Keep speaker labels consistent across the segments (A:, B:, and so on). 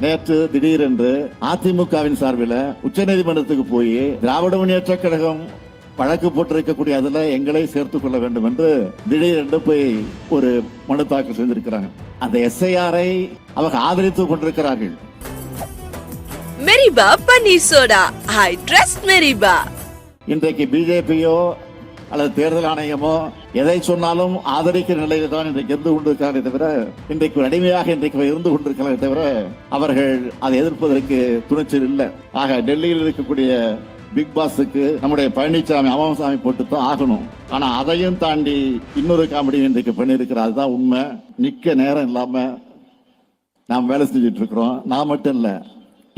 A: நேற்று திடீரென்று அதிமுகவின் சார்பில் உச்சநீதிமன்றத்துக்கு போய் திராவிட முன்னேற்ற கழகம் வழக்கு போட்டிருக்கக்கூடிய அதுல எங்களை சேர்த்துக் கொள்ள வேண்டும் என்று திடீரென்று போய் ஒரு மனு தாக்கல் செய்திருக்கிறாங்க அந்த எஸ்ஐஆரை அவங்க ஆதரித்து கொண்டிருக்கிறார்கள்.
B: Meriba panneer soda. I trust Meriba.
A: இன்றைக்கு பிஜேபியோ அல்லது தேர்தல் ஆணையமோ எதை சொன்னாலும் ஆதரிக்கிற நிலையில் தான் இன்றைக்கு இருந்து கொண்டிருக்கிறாரே தவிர இன்றைக்கு அடிமையாக இன்றைக்கு இருந்து கொண்டிருக்கிறாரே தவிர அவர்கள் அதை எதிர்ப்பதற்கு துணிச்சல் இல்லை. ஆக டெல்லியில் இருக்கக்கூடிய பிக் பாஸுக்கு நம்முடைய பழனிசாமி அமமசாமி போட்டு தான் ஆகணும். ஆனா அதையும் தாண்டி இன்னொரு காமெடி இன்றைக்கு பண்ணியிருக்கிறார். அதுதான் உண்மை. நிக்க நேரம் இல்லாம நாம் வேலை செஞ்சுட்டு இருக்கிறோம். நான் மட்டும் இல்லை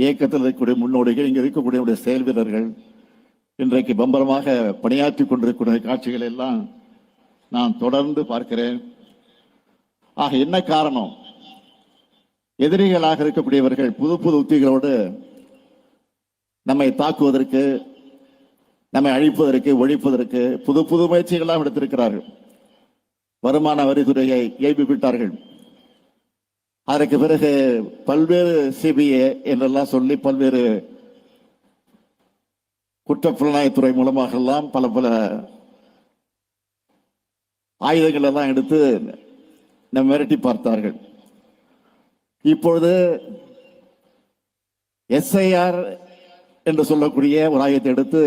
A: இயக்கத்தில் இருக்கக்கூடிய முன்னோடிகள் இங்க இருக்கக்கூடிய செயல் வீரர்கள் இன்றைக்கு பம்பரமாக பணியாற்றி கொண்டிருக்கிற காட்சிகள் எல்லாம் நான் தொடர்ந்து பார்க்கிறேன். ஆக என்ன காரணம்? எதிரிகளாக இருக்கக்கூடியவர்கள் புது புது உத்திகளோடு நம்மை தாக்குவதற்கு நம்மை அழிப்பதற்கு ஒழிப்பதற்கு புது புது முயற்சிகளாக எடுத்திருக்கிறார்கள். வருமான வரித்துறையை ஏய்ப்பு விட்டார்கள் அதற்கு பிறகு பல்வேறு சிபிஏ என்றெல்லாம் சொல்லி பல்வேறு குற்றப்புலனாய்த்துறை மூலமாக எல்லாம் பல பல ஆயுதங்கள் எல்லாம் எடுத்து நம்ம மிரட்டி பார்த்தார்கள். இப்பொழுது எஸ்ஐஆர் என்று சொல்லக்கூடிய ஒரு ஆயுதத்தை எடுத்து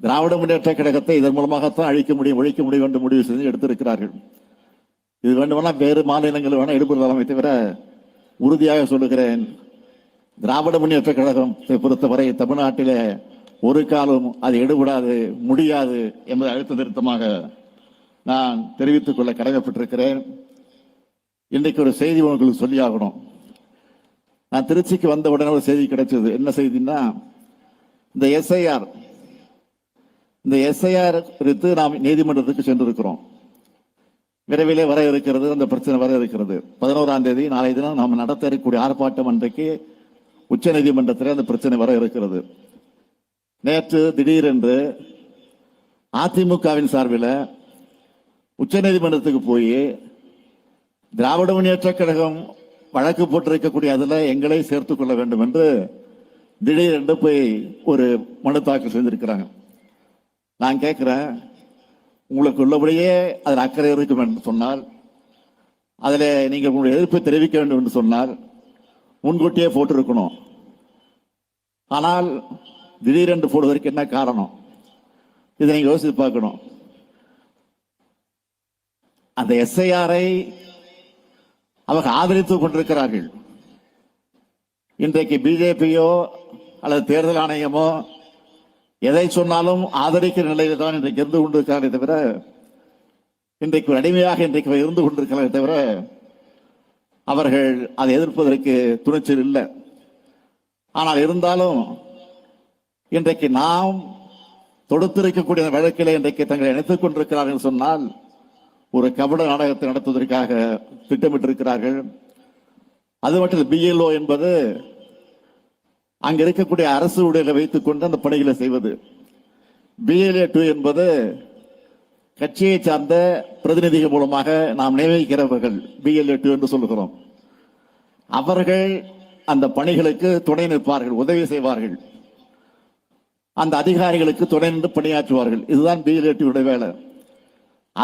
A: திராவிட முன்னேற்ற கழகத்தை இதன் மூலமாகத்தான் அழிக்க முடியும் ஒழிக்க முடியும் என்று முடிவு செய்து எடுத்திருக்கிறார்கள். இது வேண்டுமானால் வேறு மாநிலங்கள் வேணா எடுப்பதாமே தவிர உறுதியாக சொல்லுகிறேன் திராவிட முன்னேற்ற கழகத்தை பொறுத்தவரை தமிழ்நாட்டிலே ஒரு காலம் அது எடுபடாது முடியாது என்பதை அழுத்த திருத்தமாக நான் தெரிவித்துக் கொள்ள கடமைப்பட்டிருக்கிறேன். இன்றைக்கு ஒரு செய்தி உங்களுக்கு சொல்லியாகணும் நான் திருச்சிக்கு வந்த உடனே ஒரு செய்தி கிடைச்சது. என்ன செய்தின்னா இந்த எஸ்ஐஆர் இந்த எஸ்ஐஆர் குறித்து நாம் நீதிமன்றத்துக்கு சென்றிருக்கிறோம். விரைவிலே வர இருக்கிறது அந்த பிரச்சனை வர இருக்கிறது. பதினோராம் தேதி நாளை தினம் நாம் நடத்த இருக்கக்கூடிய ஆர்ப்பாட்டம் அன்றைக்கு உச்ச நீதிமன்றத்தில் அந்த பிரச்சனை வர இருக்கிறது. நேற்று திடீரென்று அதிமுகவின் சார்பில் உச்சநீதிமன்றத்துக்கு போய் திராவிட முன்னேற்ற கழகம் வழக்கு போட்டிருக்கக்கூடிய அதில் எங்களை சேர்த்துக் கொள்ள வேண்டும் என்று திடீரென்று போய் ஒரு மனு தாக்கல் செய்திருக்கிறாங்க நான் கேட்குறேன் உங்களுக்கு உள்ளபடியே அதில் அக்கறை இருக்கும் என்று சொன்னால் அதில் நீங்கள் உங்களுடைய எதிர்ப்பை தெரிவிக்க வேண்டும் என்று சொன்னால் முன்கூட்டியே போட்டிருக்கணும். ஆனால் திடீரென்று போடுவதற்கு என்ன காரணம்? இதை நீங்க யோசித்து பார்க்கணும். அந்த எஸ்ஐஆரை அவர்கள் ஆதரித்து கொண்டிருக்கிறார்கள். இன்றைக்கு பிஜேபியோ அல்லது தேர்தல் ஆணையமோ எதை சொன்னாலும் ஆதரிக்கிற நிலையில் தான் இன்றைக்கு இருந்து கொண்டிருக்கிறாரே தவிர இன்றைக்கு ஒரு அடிமையாக இன்றைக்கு இருந்து கொண்டிருக்கிறாரே தவிர அவர்கள் அதை எதிர்ப்பதற்கு துணிச்சல் இல்லை. ஆனால் இருந்தாலும் இன்றைக்கு நாம் தொடுத்திருக்கக்கூடிய வழக்கிலே இன்றைக்கு தங்களை இணைத்துக் கொண்டிருக்கிறார்கள் சொன்னால் ஒரு கபட நாடகத்தை நடத்துவதற்காக திட்டமிட்டிருக்கிறார்கள். அது மட்டும் பிஎல்ஓ என்பது அங்க இருக்கக்கூடிய அரசு ஊழியர்களை வைத்துக் கொண்டு அந்த பணிகளை செய்வது. பிஎல்ஏ டூ என்பது கட்சியை சார்ந்த பிரதிநிதிகள் மூலமாக நாம் நியமிக்கிறவர்கள் பிஎல்ஏ டூ என்று சொல்லுகிறோம். அவர்கள் அந்த பணிகளுக்கு துணை நிற்பார்கள் உதவி செய்வார்கள். அந்த அதிகாரிகளுக்கு துணை நின்று பணியாற்றுவார்கள். இதுதான் பிஎல்ஏடியுடைய வேலை.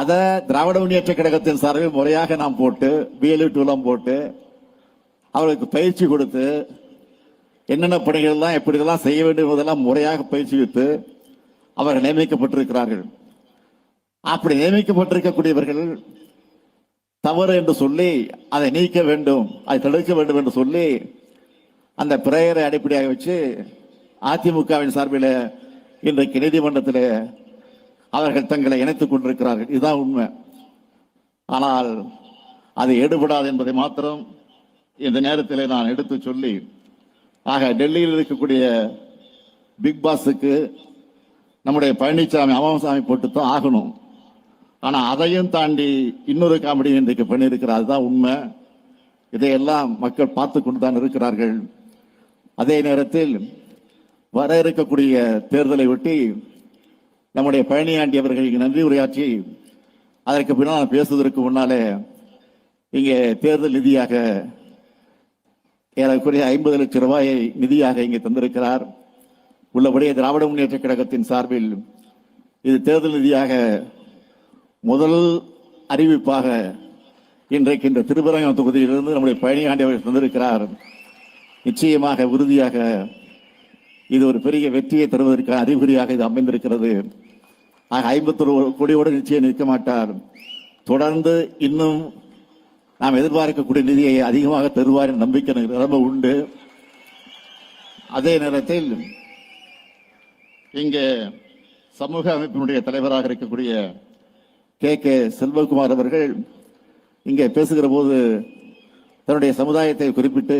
A: அதை திராவிட முன்னேற்ற கழகத்தின் சார்பில் முறையாக நாம் போட்டு பிஎல்ஏடிலாம் போட்டு அவர்களுக்கு பயிற்சி கொடுத்து என்னென்ன பணிகள் எல்லாம் செய்ய வேண்டும் என்பதெல்லாம் முறையாக பயிற்சி வைத்து அவர்கள் நியமிக்கப்பட்டிருக்கிறார்கள். அப்படி நியமிக்கப்பட்டிருக்கக்கூடியவர்கள் தவறு என்று சொல்லி அதை நீக்க வேண்டும் அதை தடுக்க வேண்டும் என்று சொல்லி அந்த பிரேயரை அடிப்படையாக வச்சு அதிமுகவின் சார்பில் இன்றைக்கு நீதிமன்றத்தில் அவர்கள் தங்களை இணைத்துக் கொண்டிருக்கிறார்கள். இதுதான் உண்மை. ஆனால் அது எடுபடாது என்பதை மாத்திரம் இந்த நேரத்தில் நான் எடுத்து சொல்லி ஆக டெல்லியில் இருக்கக்கூடிய பிக் பாஸுக்கு நம்முடைய பழனிசாமி அமமசாமி போட்டு தான் ஆகணும். ஆனால் அதையும் தாண்டி இன்னொரு காமெடி இன்றைக்கு பண்ணியிருக்கிறார். அதுதான் உண்மை. இதையெல்லாம் மக்கள் பார்த்து கொண்டு தான் இருக்கிறார்கள். அதே நேரத்தில் வர இருக்கக்கூடிய தேர்தலை ஒட்டி நம்முடைய பழனியாண்டி நன்றி உரையாற்றி அதற்கு பின்னால் பேசுவதற்கு முன்னாலே இங்கே தேர்தல் நிதியாக ஏறக்குறைய ஐம்பது லட்சம் ரூபாயை நிதியாக இங்கே தந்திருக்கிறார். உள்ளபடியே திராவிட முன்னேற்ற கழகத்தின் சார்பில் இது தேர்தல் நிதியாக முதல் அறிவிப்பாக இன்றைக்கு இந்த திருப்பரங்கம் தொகுதியிலிருந்து நம்முடைய பழனியாண்டி அவர்கள் தந்திருக்கிறார். நிச்சயமாக உறுதியாக இது ஒரு பெரிய வெற்றியை தருவதற்கான அறிகுறியாக இது அமைந்திருக்கிறது. ஆக ஐம்பத்தொரு கோடியோடு நிச்சயம் நிற்க மாட்டார். தொடர்ந்து இன்னும் நாம் எதிர்பார்க்கக்கூடிய நிதியை அதிகமாக தருவார் என்ற நம்பிக்கை எனக்கு ரொம்ப உண்டு. அதே நேரத்தில் இங்கே சமூக அமைப்பினுடைய தலைவராக இருக்கக்கூடிய கே. கே. செல்வகுமார் அவர்கள் இங்கே பேசுகிற போது தன்னுடைய சமுதாயத்தை குறிப்பிட்டு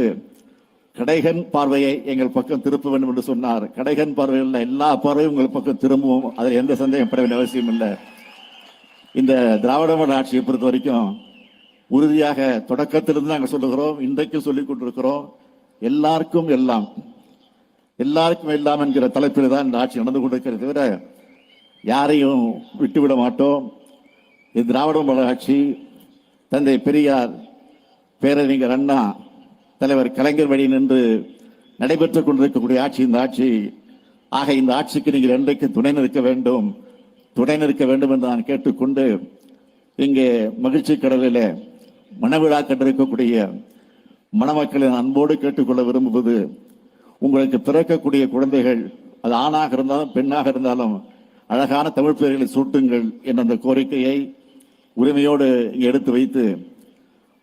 A: கடைகன் பார்வையை எங்கள் பக்கம் திருப்ப வேண்டும் என்று சொன்னார். கடைகன் பார்வையில் எல்லா பார்வையும் உங்கள் பக்கம் திரும்பவும். அதில் எந்த சந்தேகம் பட வேண்டிய அவசியம் இல்லை. இந்த திராவிட மாடல் ஆட்சியை பொறுத்த வரைக்கும் உறுதியாக தொடக்கத்திலிருந்து நாங்கள் சொல்லுகிறோம் இன்றைக்கும் சொல்லிக் கொண்டிருக்கிறோம். எல்லாருக்கும் எல்லாம் எல்லாருக்கும் எல்லாம் என்கிற தலைப்பில் தான் இந்த ஆட்சி நடந்து கொண்டிருக்கிறது தவிர யாரையும் விட்டுவிட மாட்டோம். இது திராவிட மாடல் ஆட்சி தந்தை பெரியார் பேரறிஞர் அண்ணா தலைவர் கலைஞர் வழி நின்று நடைபெற்றுக் கொண்டிருக்கக்கூடிய ஆட்சி இந்த ஆட்சி. ஆக இந்த ஆட்சிக்கு நீங்கள் என்றைக்கு துணை நிற்க வேண்டும். துணை நிற்க வேண்டும் என்று நான் கேட்டுக்கொண்டு இங்கே மகிழ்ச்சி கடலில் மணவிழா கண்டிருக்கக்கூடிய மணமக்களின் அன்போடு கேட்டுக்கொள்ள விரும்புவது உங்களுக்கு பிறக்கக்கூடிய குழந்தைகள் அது ஆணாக இருந்தாலும் பெண்ணாக இருந்தாலும் அழகான தமிழ் பெயர்களை சூட்டுங்கள் என்ற அந்த கோரிக்கையை உரிமையோடு இங்கே எடுத்து வைத்து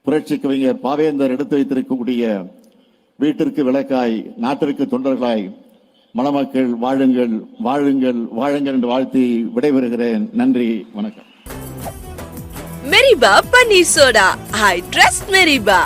A: புரட்சி கவிஞர் பாவேந்தர் எடுத்து வைத்திருக்கக்கூடிய வீட்டிற்கு விளக்காய் நாட்டிற்கு தொண்டர்களாய் மணமக்கள் வாழுங்கள் வாழுங்கள் வாழுங்கள் என்று வாழ்த்தி விடைபெறுகிறேன். நன்றி வணக்கம்.
B: Meriba panneer soda. I trust Meriba.